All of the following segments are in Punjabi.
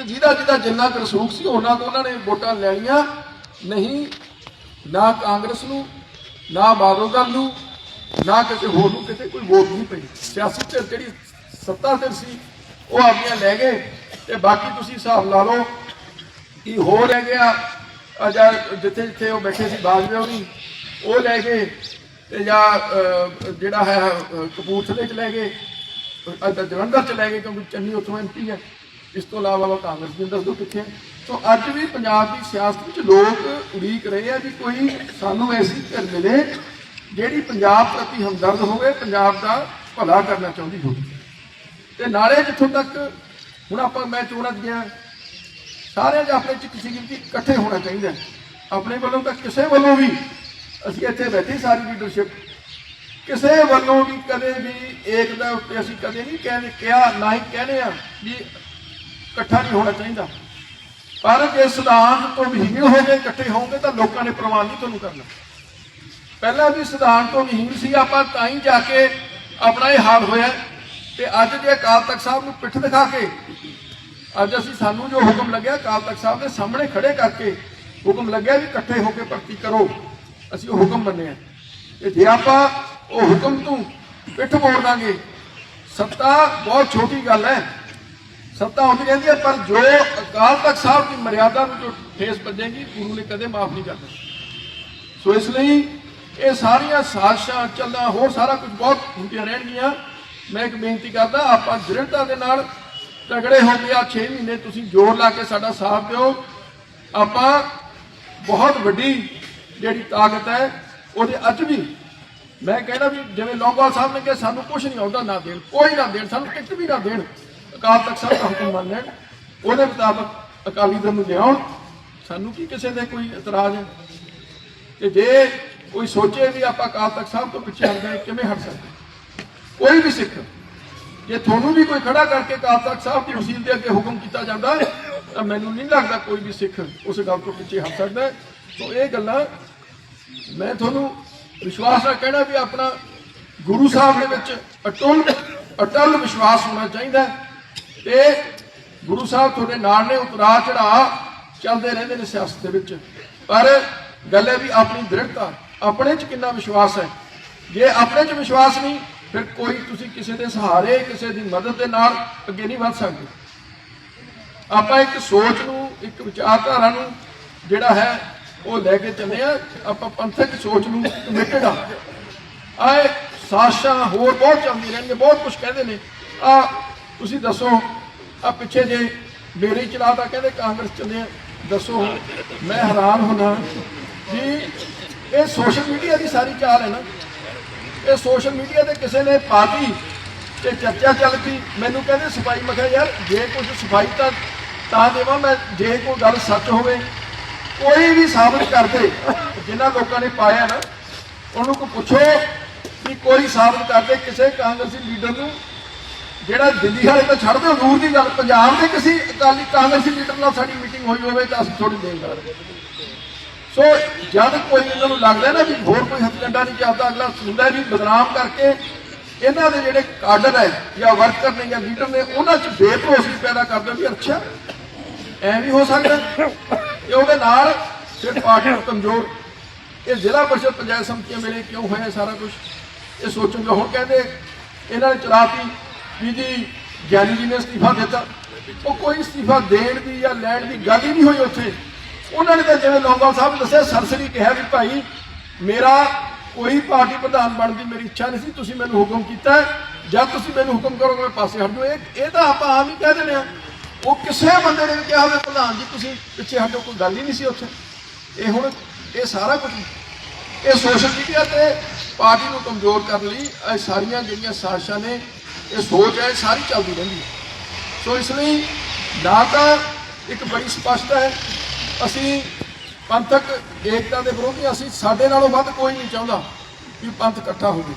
'ਚ ਜਿਹਦਾ ਜਿਹਦਾ ਜਿੰਨਾ ਕੁ ਰਸੂਖ ਸੀ, ਉਹਨਾਂ ਤੋਂ ਉਹਨਾਂ ਨੇ ਵੋਟਾਂ ਲੈਣੀਆਂ। ਨਹੀਂ, ਨਾ ਕਾਂਗਰਸ ਨੂੰ, ਨਾ ਬਾਦਲ ਦਲ ਨੂੰ, ਨਾ ਕਿਸੇ ਹੋਰ ਨੂੰ, ਕਿਤੇ ਕੋਈ ਵੋਟ ਨਹੀਂ ਪਈ। ਸਿਆਸੀ ਧਿਰ ਜਿਹੜੀ ਸੱਤਾ ਧਿਰ ਸੀ, ਉਹ ਆਪਣੀਆਂ ਲੈ ਗਏ। ਤੇ ਬਾਕੀ ਤੁਸੀਂ ਹਿਸਾਬ ਲਾ ਲਓ ਕਿ ਹੋਰ ਰਹਿ ਗਿਆ ਆ ਜਾਂ ਜਿੱਥੇ ਜਿੱਥੇ ਉਹ ਬੈਠੇ ਸੀ, ਬਾਜਵਾ ਹੋਣੀ ਉਹ ਲੈ ਗਏ ਤੇ ਜਾਂ ਜਿਹੜਾ ਹੈ ਕਪੂਰਥਲੇ ਚ ਲੈ ਗਏ ਜਲੰਧਰ ਚ ਲੈ ਗਏ, ਕਿਉਂਕਿ ਚੰਨੀ ਉੱਥੋਂ ਐਮਪੀ ਹੈ। ਇਸ ਤੋਂ ਇਲਾਵਾ ਕਾਂਗਰਸ ਦੇ ਅੰਦਰ ਦੋ ਕਿੱਥੇ ਸੋ ਅੱਜ ਵੀ ਪੰਜਾਬ ਦੀ ਸਿਆਸਤ ਵਿੱਚ ਲੋਕ ਉਡੀਕ ਰਹੇ ਆ ਵੀ ਕੋਈ ਸਾਨੂੰ ਐਸੀ ਧਿਰ ਮਿਲੇ ਜਿਹੜੀ ਪੰਜਾਬ ਪ੍ਰਤੀ ਹਮਦਰਦ ਹੋਵੇ, ਪੰਜਾਬ ਦਾ ਭਲਾ ਕਰਨਾ ਚਾਹੁੰਦੀ ਹੋਵੇ। ਤੇ ਨਾਲੇ ਜਿੱਥੋਂ ਤੱਕ ਹੁਣ ਆਪਾਂ ਮੈਂ ਚੋਣਾਂ ਗਿਆ ਸਾਰਿਆਂ ਦੇ ਆਪਣੇ ਚ ਕਿਸੇ ਗਿਣਤੀ ਇਕੱਠੇ ਹੋਣਾ ਚਾਹੀਦਾ ਆਪਣੇ ਵੱਲੋਂ ਤਾਂ ਕਿਸੇ ਵੱਲੋਂ ਵੀ ਅਸੀਂ ਇੱਥੇ ਬੈਠੇ ਸਾਰੀ ਲੀਡਰਸ਼ਿਪ ਕਿਸੇ ਵੱਲੋਂ ਵੀ ਕਦੇ ਵੀ ਏਕਤਾ ਉੱਤੇ ਅਸੀਂ ਕਦੇ ਨਹੀਂ ਕਹਿੰਦੇ ਕਿਹਾ, ਨਾ ਹੀ ਕਹਿੰਦੇ ਆ ਵੀ ਇਕੱਠਾ ਨਹੀਂ ਹੋਣਾ ਚਾਹੀਦਾ। ਪਰ ਜੇ ਸਿਧਾਂਤ ਤੋਂ ਵਿਹੀਨ ਹੋ ਗਏ ਇਕੱਠੇ ਹੋਣਗੇ ਤਾਂ ਲੋਕਾਂ ਨੇ ਪ੍ਰਵਾਨ ਨਹੀਂ ਤੁਹਾਨੂੰ ਕਰਨਾ। ਪਹਿਲਾਂ ਵੀ ਸਿਧਾਂਤ ਤੋਂ ਵਿਹੀਨ ਸੀ, ਆਪਾਂ ਤਾਂ ਹੀ ਜਾ ਕੇ ਆਪਣਾ ਇਹ ਹਾਲ ਹੋਇਆ ਤੇ ਅੱਜ ਜੇ ਅਕਾਲ ਤਖਤ ਸਾਹਿਬ ਨੂੰ ਪਿੱਠ ਦਿਖਾ ਕੇ, ਅੱਜ ਅਸੀਂ ਸਾਨੂੰ ਜੋ ਹੁਕਮ ਲੱਗਿਆ, ਅਕਾਲ ਤਖਤ ਸਾਹਿਬ ਦੇ ਸਾਹਮਣੇ ਖੜੇ ਕਰਕੇ ਹੁਕਮ ਲੱਗਿਆ ਵੀ ਇਕੱਠੇ ਹੋ ਕੇ ਭਰਤੀ ਕਰੋ। ਅਸੀਂ ਉਹ ਹੁਕਮ ਮੰਨਿਆ ਤੇ ਜੇ ਆਪਾਂ ਉਹ ਹੁਕਮ ਤੋਂ ਪਿੱਠ ਮੋੜ ਦਾਂਗੇ, ਸੱਤਾ ਬਹੁਤ ਛੋਟੀ ਗੱਲ ਹੈ। ਸੱਤਾ ਹੁੰਦੀ ਰਹਿੰਦੀ ਹੈ, ਪਰ ਜੋ ਅਕਾਲ ਤਖਤ ਸਾਹਿਬ ਦੀ ਮਰਿਆਦਾ ਨੂੰ ਜੋ ਠੇਸ ਵੱਜੇਗੀ ਗੁਰੂ ਨੇ ਕਦੇ ਮਾਫ ਨਹੀਂ ਕਰਨਾ ਸੋ ਇਸ ਲਈ ਇਹ ਸਾਰੀਆਂ ਸਾਜ਼ਿਸ਼ਾਂ ਚੱਲਾਂ ਹੋਰ ਸਾਰਾ ਕੁਝ ਬਹੁਤ ਹੁੰਦੀਆਂ ਰਹਿਣਗੀਆਂ। ਮੈਂ ਇੱਕ ਬੇਨਤੀ ਕਰਦਾ, ਆਪਾਂ ਦ੍ਰਿੜਤਾ ਦੇ ਨਾਲ ਤਗੜੇ ਹੋ ਕੇ ਆ 6 ਮਹੀਨੇ ਤੁਸੀਂ ਜ਼ੋਰ ਲਾ ਕੇ ਸਾਡਾ ਸਾਥ ਦਿਓ। ਆਪਾਂ ਬਹੁਤ ਵੱਡੀ ਜਿਹੜੀ ਤਾਕਤ ਹੈ, ਉਹਦੇ ਅੱਜ ਵੀ ਮੈਂ ਕਹਿੰਦਾ ਵੀ ਜਿਵੇਂ ਲੌਂਗੋਵਾਲ ਸਾਹਿਬ ਨੇ ਕਿਹਾ, ਸਾਨੂੰ ਕੁਝ ਨਹੀਂ ਆਉਂਦਾ ਨਾ ਦੇਣ, ਕੋਈ ਨਾ ਦੇਣ, ਸਾਨੂੰ ਟਿਕਟ ਵੀ ਨਾ ਦੇਣ। ਅਕਾਲ ਤਖਤ ਸਾਹਿਬ ਦਾ ਹੁਕਮ ਮੰਨ ਲੈਣ, ਉਹਦੇ ਮੁਤਾਬਕ ਅਕਾਲੀ ਦਲ ਨੂੰ ਲਿਆਉਣ। ਸਾਨੂੰ ਕੀ ਕਿਸੇ ਦੇ ਕੋਈ ਇਤਰਾਜ਼ ਹੈ? ਤੇ ਜੇ ਕੋਈ ਸੋਚੇ ਵੀ ਆਪਾਂ ਅਕਾਲ ਤਖਤ ਸਾਹਿਬ ਤੋਂ ਪਿੱਛੇ ਹਟ ਕਿਵੇਂ ਹਟ ਸਕਦੇ ਕੋਈ ਵੀ ਸਿੱਖ, ਜੇ ਤੁਹਾਨੂੰ ਵੀ ਕੋਈ ਖੜਾ ਕਰਕੇ ਅਕਾਲ ਤਖਤ ਸਾਹਿਬ ਦੀ ਵਸੀਲ ਦੇ ਅੱਗੇ ਹੁਕਮ ਕੀਤਾ ਜਾਂਦਾ, ਤਾਂ ਮੈਨੂੰ ਨਹੀਂ ਲੱਗਦਾ ਕੋਈ ਵੀ ਸਿੱਖ ਉਸ ਗੱਲ ਤੋਂ ਪਿੱਛੇ ਹਟ ਸਕਦਾ ਸੋ ਇਹ ਗੱਲਾਂ ਮੈਂ ਤੁਹਾਨੂੰ ਵਿਸ਼ਵਾਸ ਨਾਲ ਕਹਿਣਾ ਵੀ ਆਪਣਾ ਗੁਰੂ ਸਾਹਿਬ ਦੇ ਵਿੱਚ ਅਟੁੱਲ, ਅਟਲ ਵਿਸ਼ਵਾਸ ਹੋਣਾ ਚਾਹੀਦਾ ਤੇ ਗੁਰੂ ਸਾਹਿਬ ਤੁਹਾਡੇ ਨਾਲ ਨੇ ਉਤਰਾ ਚੜਾ ਚੱਲਦੇ ਰਹਿੰਦੇ ਨੇ ਸਿਆਸਤ ਦੇ ਵਿੱਚ। ਪਰ ਗੱਲ ਹੈ ਵੀ ਆਪਣੀ ਦ੍ਰਿੜਤਾ, ਆਪਣੇ 'ਚ ਕਿੰਨਾ ਵਿਸ਼ਵਾਸ ਹੈ? ਜੇ ਆਪਣੇ 'ਚ ਵਿਸ਼ਵਾਸ ਨਹੀਂ, ਫਿਰ ਕੋਈ ਤੁਸੀਂ ਕਿਸੇ ਦੇ ਸਹਾਰੇ, ਕਿਸੇ ਦੀ ਮਦਦ ਦੇ ਨਾਲ ਅੱਗੇ ਨਹੀਂ ਵੱਧ ਸਕਦੇ। ਆਪਾਂ ਇੱਕ ਸੋਚ ਨੂੰ, ਇੱਕ ਵਿਚਾਰਧਾਰਾ ਨੂੰ ਜਿਹੜਾ ਹੈ, ਉਹ ਲੈ ਕੇ ਚੱਲੇ ਆ ਆਪਾਂ ਪੰਥਕ ਸੋਚ ਨੂੰ ਕਮਿਟਡ ਆ ਆਏ ਸਾਸ਼ਾ ਹੋਰ ਬਹੁਤ ਚੱਲਦੀ ਰਹਿਣਗੇ ਬਹੁਤ ਕੁਝ ਕਹਿੰਦੇ ਨੇ। ਆ ਤੁਸੀਂ ਦੱਸੋ, ਆ ਪਿੱਛੇ ਜੇ ਬੇੜੀ ਚਲਾਤਾ, ਕਹਿੰਦੇ ਕਾਂਗਰਸ ਚੱਲੇ ਦੱਸੋ, ਮੈਂ ਹੈਰਾਨ ਹੁਣਾ ਵੀ ਇਹ ਸੋਸ਼ਲ ਮੀਡੀਆ ਦੀ ਸਾਰੀ ਚਾਲ ਹੈ ਨਾ। ਇਹ ਸੋਸ਼ਲ ਮੀਡੀਆ ਤੇ ਕਿਸੇ ਨੇ ਪਾਤੀ ਤੇ ਚਰਚਾ ਚੱਲ ਪਈ। ਮੈਨੂੰ ਕਹਿੰਦੇ ਸਫ਼ਾਈ, ਮੈਂ ਕਿਹਾ ਯਾਰ ਜੇ ਕੁਝ ਸਫ਼ਾਈ ਤਾਂ ਤਾਂ ਦੇਵਾਂ ਮੈਂ, ਜੇ ਕੋਈ ਗੱਲ ਸੱਚ ਹੋਵੇ। ਕੋਈ ਵੀ ਸਾਬਤ ਕਰਦੇ ਜਿਨ੍ਹਾਂ ਲੋਕਾਂ ਨੇ ਪਾਇਆ ਨਾ, ਉਹਨੂੰ ਕੋ ਪੁੱਛੋ ਕਿ ਕੋਈ ਸਾਬਤ ਕਰਦੇ ਕਿਸੇ ਕਾਂਗਰਸੀ ਲੀਡਰ ਨੂੰ ਜਿਹੜਾ ਦਿੱਲੀ ਵਾਲੇ ਤਾਂ ਛੱਡ ਦਿਓ, ਦੂਰ ਦੀ ਗੱਲ, ਪੰਜਾਬ ਦੇ ਕਿਸੇ ਅਕਾਲੀ ਕਾਂਗਰਸੀ ਲੀਡਰ ਨਾਲ ਸਾਡੀ ਮੀਟਿੰਗ ਹੋਈ ਹੋਵੇ ਤਾਂ ਅਸੀਂ ਥੋੜੀ ਦੇਰ ਸੋ ਜਦ ਕੋਈ ਇਹਨਾਂ ਨੂੰ ਲੱਗਦਾ ਨਾ ਵੀ ਹੋਰ ਕੋਈ ਹਥਕੰਡਾ ਨਹੀਂ ਚੱਲਦਾ, ਅਗਲਾ ਸੁਣਦਾ ਵੀ ਬਦਨਾਮ ਕਰਕੇ ਇਹਨਾਂ ਦੇ ਜਿਹੜੇ ਕਾਡਰ ਹੈ ਜਾਂ ਵਰਕਰ ਨੇ ਜਾਂ ਲੀਡਰ ਨੇ, ਉਹਨਾਂ 'ਚ ਬੇਭਰੋਸਗੀ ਪੈਦਾ ਕਰਦੇ ਵੀ ਅੱਛਾ ਐ ਵੀ ਹੋ ਸਕਦਾ। ਤੇ ਉਹਦੇ ਨਾਲ ਫਿਰ ਪਾਰਟੀ ਨੂੰ ਕਮਜ਼ੋਰ। ਇਹ ਜ਼ਿਲ੍ਹਾ ਪਰਿਸ਼ਦ ਪੰਚਾਇਤ ਸਮਿਤੀਆਂ ਵੇਲੇ ਕਿਉਂ ਹੋਇਆ ਸਾਰਾ ਕੁਝ ਇਹ ਸੋਚੂਗਾ ਹੁਣ ਕਹਿੰਦੇ, ਇਹਨਾਂ ਨੇ ਚਲਾਤੀ ਵੀ ਜੀ ਗਿਆਨੀ ਜੀ ਨੇ ਅਸਤੀਫਾ ਦਿੱਤਾ। ਉਹ ਕੋਈ ਅਸਤੀਫਾ ਦੇਣ ਦੀ ਜਾਂ ਲੈਣ ਦੀ ਗੱਲ ਹੀ ਨਹੀਂ ਹੋਈ ਉੱਥੇ। ਉਹਨਾਂ ਨੇ ਤਾਂ ਜਿਵੇਂ ਲੌਂਗੋਵਾਲ ਸਾਹਿਬ ਦੱਸਿਆ, ਸਰਸਰੀ ਕਿਹਾ ਵੀ ਭਾਈ, ਮੇਰਾ ਕੋਈ ਪਾਰਟੀ ਪ੍ਰਧਾਨ ਬਣਨ ਦੀ ਮੇਰੀ ਇੱਛਾ ਨਹੀਂ ਸੀ, ਤੁਸੀਂ ਮੈਨੂੰ ਹੁਕਮ ਕੀਤਾ ਹੈ। ਜਦ ਤੁਸੀਂ ਮੈਨੂੰ ਹੁਕਮ ਕਰੋਗੇ ਮੈਂ ਪਾਸੇ ਹਟ ਜਾਊਂ। ਇਹ ਇਹ ਤਾਂ ਆਪਾਂ ਆਮ ਹੀ ਕਹਿ ਦਿੰਦੇ ਆ ਉਹ ਕਿਸੇ ਬੰਦੇ ਨੇ ਵੀ ਕਿਹਾ ਹੋਵੇ, ਪ੍ਰਧਾਨ ਜੀ, ਤੁਸੀਂ ਪਿੱਛੇ ਹਟੋ, ਕੋਈ ਗੱਲ ਹੀ ਨਹੀਂ ਸੀ ਉੱਥੇ। ਇਹ ਹੁਣ ਇਹ ਸਾਰਾ ਕੁਝ ਇਹ ਸੋਸ਼ਲ ਮੀਡੀਆ ਤੇ ਪਾਰਟੀ ਨੂੰ ਕਮਜ਼ੋਰ ਕਰਨ ਲਈ ਇਹ ਸਾਰੀਆਂ ਜਿਹੜੀਆਂ ਸਾਜ਼ਿਸ਼ਾਂ ਨੇ ਇਹ ਸੋਚ ਹੈ ਇਹ ਸਾਰੀ ਚੱਲਦੀ ਰਹਿੰਦੀ ਹੈ ਸੋ ਇਸ ਲਈ ਨਾ ਤਾਂ ਇੱਕ ਬੜੀ ਸਪਸ਼ਟ ਹੈ, ਅਸੀਂ ਪੰਥਕ ਏਕਤਾ ਦੇ ਵਿਰੋਧੀ ਅਸੀਂ ਸਾਡੇ ਨਾਲੋਂ ਵੱਧ ਕੋਈ ਨਹੀਂ ਚਾਹੁੰਦਾ ਕਿ ਪੰਥ ਇਕੱਠਾ ਹੋਵੇ।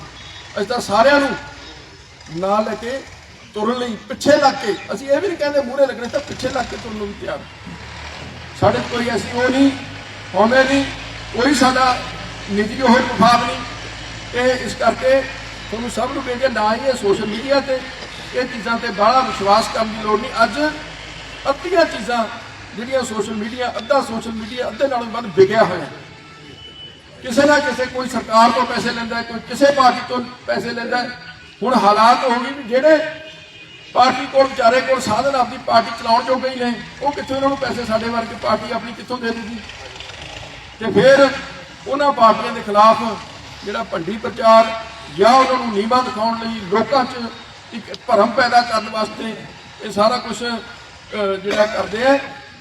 ਅਸੀਂ ਤਾਂ ਸਾਰਿਆਂ ਨੂੰ ਨਾਲ ਲੈ ਕੇ ਤੁਰਨ ਲਈ ਪਿੱਛੇ ਲੱਗ ਕੇ, ਅਸੀਂ ਇਹ ਵੀ ਨਹੀਂ ਕਹਿੰਦੇ ਮੂਹਰੇ ਲੱਗਣੇ ਤਾਂ ਪਿੱਛੇ ਲੱਗ ਕੇ ਤੁਰਨ ਨੂੰ ਵੀ ਤਿਆਰ। ਸਾਡੇ 'ਚ ਕੋਈ ਐਸੀ ਉਹ ਨਹੀਂ, ਹਉਮੈ ਨਹੀਂ, ਕੋਈ ਸਾਡਾ ਨਿੱਜੀ ਹੋਏ ਮੁਖਾਬ ਨਹੀਂ। ਇਹ ਇਸ ਕਰਕੇ ਤੁਹਾਨੂੰ ਸਭ ਨੂੰ ਬੇਨਤੀ ਹੈ, ਨਾ ਹੀ ਇਹ ਸੋਸ਼ਲ ਮੀਡੀਆ ਤੇ ਇਹ ਚੀਜ਼ਾਂ ਤੇ ਬਾਹਲਾ ਵਿਸ਼ਵਾਸ ਕਰਨ ਦੀ ਲੋੜ ਨਹੀਂ। ਅੱਜ ਅੱਧੀਆਂ ਚੀਜ਼ਾਂ ਜਿਹੜੀਆਂ ਸੋਸ਼ਲ ਮੀਡੀਆ ਅੱਧਾ ਸੋਸ਼ਲ ਮੀਡੀਆ ਅੱਧੇ ਨਾਲੋਂ ਵੱਧ ਵਿਗਿਆ ਹੋਇਆ। ਕਿਸੇ ਨਾ ਕਿਸੇ ਕੋਈ ਸਰਕਾਰ ਤੋਂ ਪੈਸੇ ਲੈਂਦਾ ਕੋਈ ਕਿਸੇ ਪਾਰਟੀ ਤੋਂ ਪੈਸੇ ਲੈਂਦਾ ਹੁਣ ਹਾਲਾਤ ਹੋ ਗਏ ਵੀ ਜਿਹੜੇ ਪਾਰਟੀ ਕੋਲ ਵਿਚਾਰੇ ਕੋਲ ਸਾਧਨ ਆਪਣੀ ਪਾਰਟੀ ਚਲਾਉਣ ਜੋਗੇ ਹੀ ਨੇ ਉਹ ਕਿੱਥੋਂ ਇਹਨਾਂ ਨੂੰ ਪੈਸੇ ਸਾਡੇ ਵਰਗੀ ਪਾਰਟੀ ਆਪਣੀ ਕਿੱਥੋਂ ਦੇ ਦੂਗੀ ਤੇ ਫਿਰ ਉਹਨਾਂ ਪਾਰਟੀਆਂ ਦੇ ਖਿਲਾਫ ਜਿਹੜਾ ਭੰਡੀ ਪ੍ਰਚਾਰ ਜਾਂ ਉਹਨਾਂ ਨੂੰ ਨੀਵਾ ਦਿਖਾਉਣ ਲਈ ਲੋਕਾਂ 'ਚ ਇੱਕ ਭਰਮ ਪੈਦਾ ਕਰਨ ਵਾਸਤੇ ਇਹ ਸਾਰਾ ਕੁਝ ਜਿਹੜਾ ਕਰਦੇ ਆ।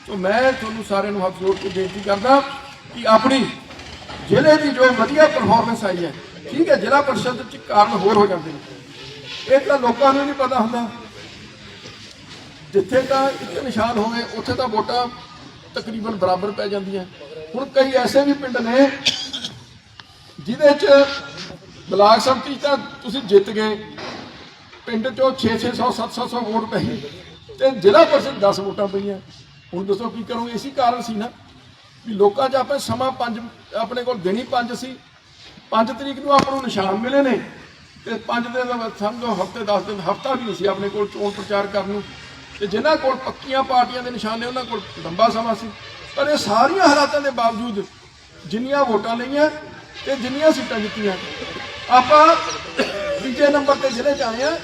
ਸੋ ਮੈਂ ਤੁਹਾਨੂੰ ਸਾਰਿਆਂ ਨੂੰ ਹੱਥ ਜੋੜ ਕੇ ਬੇਨਤੀ ਕਰਦਾ ਕਿ ਆਪਣੀ ਜ਼ਿਲ੍ਹੇ ਦੀ ਜੋ ਵਧੀਆ ਪਰਫਾਰਮੈਂਸ ਆਈ ਹੈ, ਠੀਕ ਹੈ, ਜ਼ਿਲ੍ਹਾ ਪਰਿਸ਼ਦ 'ਚ ਕਾਰਨ ਹੋਰ ਹੋ ਜਾਂਦੇ ਨੇ। ਇਹ ਤਾਂ ਲੋਕਾਂ ਨੂੰ ਨਹੀਂ ਪਤਾ ਹੁੰਦਾ। ਜਿੱਥੇ ਤਾਂ ਇੱਕ ਨਿਸ਼ਾਨ ਹੋਵੇ, ਉੱਥੇ ਤਾਂ ਵੋਟਾਂ ਤਕਰੀਬਨ ਬਰਾਬਰ ਪੈ ਜਾਂਦੀਆਂ। ਹੁਣ ਕਈ ਐਸੇ ਵੀ ਪਿੰਡ ਨੇ ਜਿਹਦੇ 'ਚ ਬਲਾਕ ਸੰਮਤੀ ਤਾਂ ਤੁਸੀਂ ਜਿੱਤ ਗਏ। ਪਿੰਡ 'ਚੋਂ 6-600 700 ਵੋਟ ਪਏ। ਤੇ ਜ਼ਿਲ੍ਹਾ ਪਰਿਸ਼ਦ 10 ਵੋਟਾਂ ਪਈਆਂ। ਹੁਣ ਦੱਸੋ ਕੀ ਕਰੋਗੇ? ਇਸੇ ਕਾਰਨ ਸੀ ਨਾ ਵੀ ਲੋਕਾਂ 'ਚ ਆਪਣੇ ਸਮਾਂ ਪੰਜ, ਆਪਣੇ ਕੋਲ ਦਿਨ ਹੀ ਪੰਜ ਸੀ। ਪੰਜ ਤਰੀਕ ਨੂੰ ਆਪਾਂ ਨੂੰ ਨਿਸ਼ਾਨ ਮਿਲੇ ਨੇ। ਤੇ ਪੰਜ ਦਿਨ ਦਾ ਸਮਝੋ ਹਫ਼ਤੇ 10 ਦਿਨ, ਹਫਤਾ ਵੀ ਨਹੀਂ ਸੀ ਆਪਣੇ ਕੋਲ ਚੋਣ ਪ੍ਰਚਾਰ ਕਰਨ ਨੂੰ। ਤੇ ਜਿਨ੍ਹਾਂ ਕੋਲ ਪੱਕੀਆਂ ਪਾਰਟੀਆਂ ਦੇ ਨਿਸ਼ਾਨ ਨੇ, ਉਹਨਾਂ ਕੋਲ ਲੰਬਾ ਸਮਾਂ ਸੀ। ਪਰ ਇਹ ਸਾਰੀਆਂ ਹਾਲਾਤਾਂ ਦੇ ਬਾਵਜੂਦ ਜਿੰਨੀਆਂ ਵੋਟਾਂ ਲਈਆਂ ਤੇ ਜਿੰਨੀਆਂ ਸੀਟਾਂ ਜਿੱਤੀਆਂ। ਆਪਾਂ ਤੀਜੇ ਨੰਬਰ ਤੇ ਜ਼ਿਲ੍ਹੇ 'ਚ ਆਏ ਆ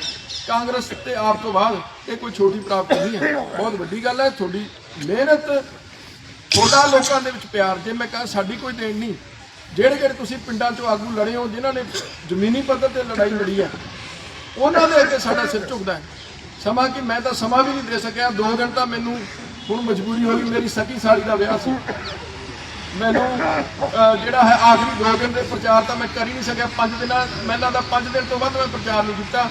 ਕਾਂਗਰਸ ਤੇ ਆਪ ਤੋਂ ਬਾਅਦ ਇਹ ਕੋਈ ਛੋਟੀ ਪ੍ਰਾਪਤੀ ਨਹੀਂ ਹੈ। ਬਹੁਤ ਵੱਡੀ ਗੱਲ ਹੈ, ਤੁਹਾਡੀ ਮਿਹਨਤ, ਤੁਹਾਡਾ ਲੋਕਾਂ ਦੇ ਵਿੱਚ ਪਿਆਰ, ਜੇ ਮੈਂ ਕਹਾਂ ਸਾਡੀ ਕੋਈ ਦੇਣ ਨਹੀਂ। ਜਿਹੜੇ ਜਿਹੜੇ ਤੁਸੀਂ ਪਿੰਡਾਂ 'ਚੋਂ ਆਗੂ ਲੜੇ ਹੋ, ਜਿਨ੍ਹਾਂ ਨੇ ਜ਼ਮੀਨੀ ਪੱਧਰ ਤੇ ਲੜਾਈ ਲੜੀ ਹੈ, ਉਹਨਾਂ ਦੇ ਅੱਗੇ ਸਾਡਾ ਸਿਰ ਝੁਕਦਾ ਹੈ। ਸਮਾਂ ਕਿ ਮੈਂ ਤਾਂ ਸਮਾਂ ਵੀ ਨਹੀਂ ਦੇ ਸਕਿਆ, ਦੋ ਘੰਟਾ ਮੈਨੂੰ ਹੁਣ ਮਜਬੂਰੀ ਹੋਈ ਮੇਰੀ ਸਕੀ ਸਾਲੀ ਦਾ ਵਿਆਹ ਸੀ। ਮੈਨੂੰ ਜਿਹੜਾ ਹੈ ਆਖਰੀ ਦੋ ਦਿਨ ਦੇ ਪ੍ਰਚਾਰ ਤਾਂ ਮੈਂ ਕਰ ਹੀ ਨਹੀਂ ਸਕਿਆ। ਪੰਜ ਦਿਨਾਂ ਮੈਨਾਂ ਦਾ ਪੰਜ ਦਿਨ ਤੋਂ ਵੱਧ ਮੈਂ ਪ੍ਰਚਾਰ ਨਹੀਂ ਕੀਤਾ।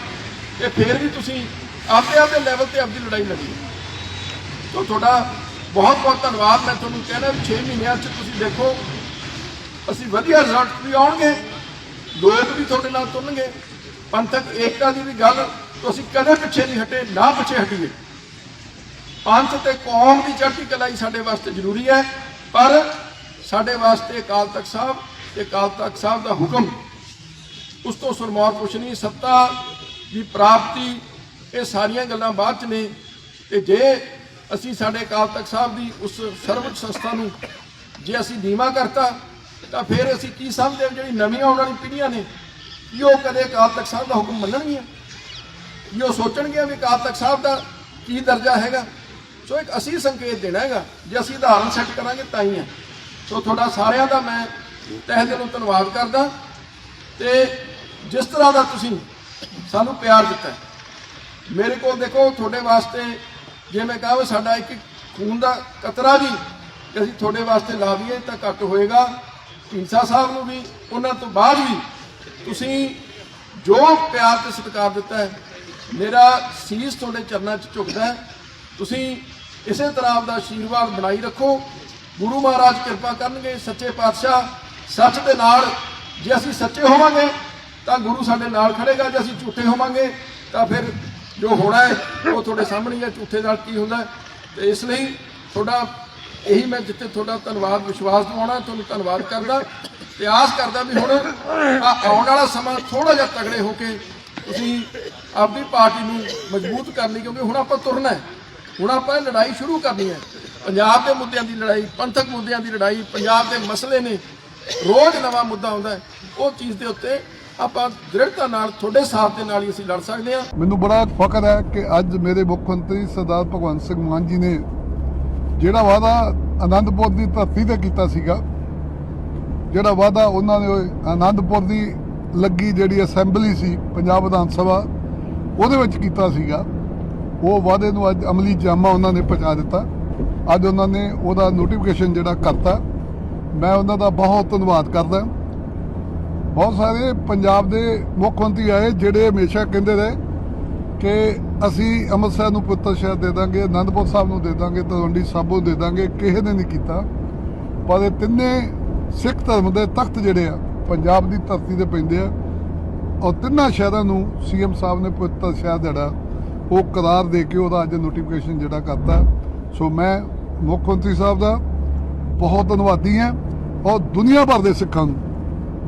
ਤੇ ਫਿਰ ਵੀ ਤੁਸੀਂ ਆਪਦੇ ਆਪਦੇ ਲੈਵਲ ਤੇ ਆਪਦੀ ਲੜਾਈ ਲੜੀ। ਤੋ ਤੁਹਾਡਾ ਬਹੁਤ ਬਹੁਤ ਧੰਨਵਾਦ। ਮੈਂ ਤੁਹਾਨੂੰ ਕਹਿਣਾ ਵੀ 6 ਮਹੀਨਿਆਂ 'ਚ ਤੁਸੀਂ ਦੇਖੋ, ਅਸੀਂ ਵਧੀਆ ਰਿਜ਼ਲਟ ਵੀ ਆਉਣਗੇ ਲੋਕ ਵੀ ਤੁਹਾਡੇ ਨਾਲ ਤੁਰਨਗੇ। ਪੰਥਕ ਏਕਤਾ ਦੀ ਵੀ ਗੱਲ ਤੁਸੀਂ ਕਦੇ ਪਿੱਛੇ ਨਹੀਂ ਹਟੇ, ਨਾ ਪਿੱਛੇ ਹਟੀਏ। ਪੰਥ ਤੇ ਕੌਮ ਦੀ ਚੜ੍ਹਦੀ ਕਲਾਈ ਸਾਡੇ ਵਾਸਤੇ ਜ਼ਰੂਰੀ ਹੈ। ਪਰ ਸਾਡੇ ਵਾਸਤੇ ਅਕਾਲ ਤਖਤ ਸਾਹਿਬ ਤੇ ਅਕਾਲ ਤਖਤ ਸਾਹਿਬ ਦਾ ਹੁਕਮ। ਉਸ ਤੋਂ ਸਰਮੌਰ ਕੁਛ ਨਹੀਂ, ਸੱਤਾ ਦੀ ਪ੍ਰਾਪਤੀ, ਇਹ ਸਾਰੀਆਂ ਗੱਲਾਂ ਬਾਅਦ ਚ ਨੇ। ਤੇ ਜੇ ਅਸੀਂ ਸਾਡੇ ਅਕਾਲ ਤਖਤ ਸਾਹਿਬ ਦੀ ਉਸ ਸਰਵਉੱਚ ਸੰਸਥਾ ਨੂੰ ਜੇ ਅਸੀਂ ਨੀਵਾ ਕਰਤਾ, ਤਾਂ ਫਿਰ ਅਸੀਂ ਕੀ ਸਮਝਦੇ ਹਾਂ ਜਿਹੜੀ ਨਵੀਆਂ ਆਉਣ ਵਾਲੀ ਪੀੜ੍ਹੀਆਂ ਨੇ? ਕੀ ਉਹ ਕਦੇ ਅਕਾਲ ਤਖਤ ਸਾਹਿਬ ਦਾ ਹੁਕਮ ਮੰਨਣਗੀਆਂ? ਕੀ ਉਹ ਸੋਚਣਗੇ ਵੀ ਅਕਾਲ ਤਖਤ ਸਾਹਿਬ ਦਾ ਕੀ ਦਰਜਾ ਹੈਗਾ? ਸੋ ਇੱਕ ਅਸੀਂ ਸੰਕੇਤ ਦੇਣਾ ਹੈਗਾ, ਜੇ ਅਸੀਂ ਉਦਾਹਰਨ ਸੈੱਟ ਕਰਾਂਗੇ ਤਾਂ ਹੀ ਹੈ। ਸੋ ਤੁਹਾਡਾ ਸਾਰਿਆਂ ਦਾ ਮੈਂ ਤਹਿ ਦਿਲੋਂ ਧੰਨਵਾਦ ਕਰਦਾ ਤੇ ਜਿਸ ਤਰ੍ਹਾਂ ਦਾ ਤੁਸੀਂ ਸਾਨੂੰ ਪਿਆਰ ਦਿੱਤਾ ਮੇਰੇ ਕੋਲ ਦੇਖੋ ਤੁਹਾਡੇ ਵਾਸਤੇ ਜੇ ਮੈਂ ਕਹਾਂ ਵੀ ਸਾਡਾ ਇੱਕ ਖੂਨ ਦਾ ਕਤਰਾ ਵੀ ਅਸੀਂ ਤੁਹਾਡੇ ਵਾਸਤੇ ਲਾ ਦਈਏ ਤਾਂ ਘੱਟ ਹੋਏਗਾ। ਢੀਂਸਾ ਸਾਹਿਬ ਨੂੰ ਵੀ, ਉਹਨਾਂ ਤੋਂ ਬਾਅਦ ਵੀ ਤੁਸੀਂ ਜੋ ਪਿਆਰ ਤੇ ਸਤਿਕਾਰ ਦਿੱਤਾ ਹੈ, ਮੇਰਾ ਸੀਸ ਤੁਹਾਡੇ ਚਰਨਾਂ 'ਚ ਝੁਕਦਾ ਤੁਸੀਂ ਇਸੇ ਤਰ੍ਹਾਂ ਆਪਦਾ ਆਸ਼ੀਰਵਾਦ ਬਣਾਈ ਰੱਖੋ। ਗੁਰੂ ਮਹਾਰਾਜ ਕਿਰਪਾ ਕਰਨਗੇ, ਸੱਚੇ ਪਾਤਸ਼ਾਹ ਸੱਚ ਦੇ ਨਾਲ ਜੇ ਅਸੀਂ ਸੱਚੇ ਹੋਵਾਂਗੇ, ਤਾਂ ਗੁਰੂ ਸਾਡੇ ਨਾਲ ਖੜੇਗਾ, ਜੇ ਅਸੀਂ ਝੂਠੇ ਹੋਵਾਂਗੇ, ਤਾਂ ਫਿਰ ਜੋ ਹੋਣਾ ਹੈ, ਉਹ ਤੁਹਾਡੇ ਸਾਹਮਣੇ ਹੈ ਝੂਠੇ ਨਾਲ ਕੀ ਹੁੰਦਾ ਹੈ। ਤੇ ਇਸ ਲਈ ਤੁਹਾਡਾ ਇਹੀ ਮੈਂ ਜਿੱਥੇ ਤੁਹਾਡਾ ਧੰਨਵਾਦ, ਵਿਸ਼ਵਾਸ ਦਿਵਾਉਣਾ, ਤੁਹਾਨੂੰ ਧੰਨਵਾਦ ਕਰਦਾ। ਤੇ ਆਸ ਕਰਦਾ ਵੀ ਹੁਣ ਆਹ ਆਉਣ ਵਾਲਾ ਸਮਾਂ ਥੋੜਾ ਜਿਹਾ ਤਗੜੇ ਹੋ ਕੇ ਤੁਸੀਂ ਆਪਣੀ ਪਾਰਟੀ ਨੂੰ ਮਜ਼ਬੂਤ ਕਰ ਲਈ ਕਿਉਂਕਿ ਹੁਣ ਆਪਾਂ ਤੁਰਨਾ ਹੈ। ਹੁਣ ਆਪਾਂ ਲੜਾਈ ਸ਼ੁਰੂ ਕਰਨੀ ਹੈ। ਪੰਜਾਬ ਦੇ ਮੁੱਦਿਆਂ ਦੀ ਲੜਾਈ, ਪੰਥਕ ਮੁੱਦਿਆਂ ਦੀ ਲੜਾਈ, ਪੰਜਾਬ ਦੇ ਮਸਲੇ ਨੇ, ਰੋਜ਼ ਨਵਾਂ ਮੁੱਦਾ ਆਉਂਦਾ ਹੈ। ਉਹ ਚੀਜ਼ ਦੇ ਉੱਤੇ ਆਪਾਂ ਦ੍ਰਿੜਤਾ ਨਾਲ, ਤੁਹਾਡੇ ਸਾਥ ਦੇ ਨਾਲ ਹੀ ਅਸੀਂ ਲੜ ਸਕਦੇ ਹਾਂ। ਮੈਨੂੰ ਬੜਾ ਫਖਰ ਹੈ ਕਿ ਅੱਜ ਮੇਰੇ ਮੁੱਖ ਮੰਤਰੀ ਸਰਦਾਰ ਭਗਵੰਤ ਸਿੰਘ ਮਾਨ ਜੀ ਨੇ ਜਿਹੜਾ ਵਾਅਦਾ ਆਨੰਦਪੁਰ ਦੀ ਧਰਤੀ ਤੇ ਕੀਤਾ ਸੀਗਾ, ਜਿਹੜਾ ਵਾਅਦਾ ਉਹਨਾਂ ਨੇ ਉਹ ਆਨੰਦਪੁਰ ਦੀ ਲੱਗੀ ਜਿਹੜੀ ਅਸੈਂਬਲੀ ਸੀ, ਪੰਜਾਬ ਵਿਧਾਨ ਸਭਾ, ਉਹਦੇ ਵਿੱਚ ਕੀਤਾ ਸੀਗਾ। ਉਹ ਵਾਅਦੇ ਨੂੰ ਅੱਜ ਅਮਲੀ ਜਾਮਾ ਉਹਨਾਂ ਨੇ ਪਹੁੰਚਾ ਦਿੱਤਾ। ਅੱਜ ਉਹਨਾਂ ਨੇ ਉਹਦਾ ਨੋਟੀਫਿਕੇਸ਼ਨ ਜਿਹੜਾ ਕਰਤਾ। ਮੈਂ ਉਹਨਾਂ ਦਾ ਬਹੁਤ ਧੰਨਵਾਦ ਕਰਦਾ। ਬਹੁਤ ਸਾਰੇ ਪੰਜਾਬ ਦੇ ਮੁੱਖ ਮੰਤਰੀ ਆਏ, ਜਿਹੜੇ ਹਮੇਸ਼ਾ ਕਹਿੰਦੇ ਰਹੇ ਕਿ ਅਸੀਂ ਅੰਮ੍ਰਿਤਸਰ ਨੂੰ ਪੁੱਤਰ ਸ਼ਹਿਰ ਦੇ ਦਾਂਗੇ, ਅਨੰਦਪੁਰ ਸਾਹਿਬ ਨੂੰ ਦੇ ਦਾਂਗੇ, ਤਲਵੰਡੀ ਸਾਬੋ ਨੂੰ ਦੇ ਦਾਂਗੇ, ਕਿਸੇ ਨੇ ਨਹੀਂ ਕੀਤਾ। ਪਰ ਇਹ ਤਿੰਨੇ ਸਿੱਖ ਧਰਮ ਦੇ ਤਖਤ ਜਿਹੜੇ ਆ, ਪੰਜਾਬ ਦੀ ਧਰਤੀ ਤੇ ਪੈਂਦੇ ਆ। ਔਰ ਤਿੰਨਾਂ ਸ਼ਹਿਰਾਂ ਨੂੰ ਸੀਐਮ ਸਾਹਿਬ ਨੇ ਪੁੱਤਰ ਸ਼ਹਿਰ ਜਿਹੜਾ, ਉਹ ਕਰਾਰ ਦੇ ਕੇ ਉਹਦਾ ਅੱਜ ਨੋਟੀਫਿਕੇਸ਼ਨ ਜਿਹੜਾ ਕਰਤਾ। ਸੋ ਮੈਂ ਮੁੱਖ ਮੰਤਰੀ ਸਾਹਿਬ ਦਾ ਬਹੁਤ ਧੰਨਵਾਦੀ ਹਾਂ ਔਰ ਦੁਨੀਆ ਭਰ ਦੇ ਸਿੱਖਾਂ ਨੂੰ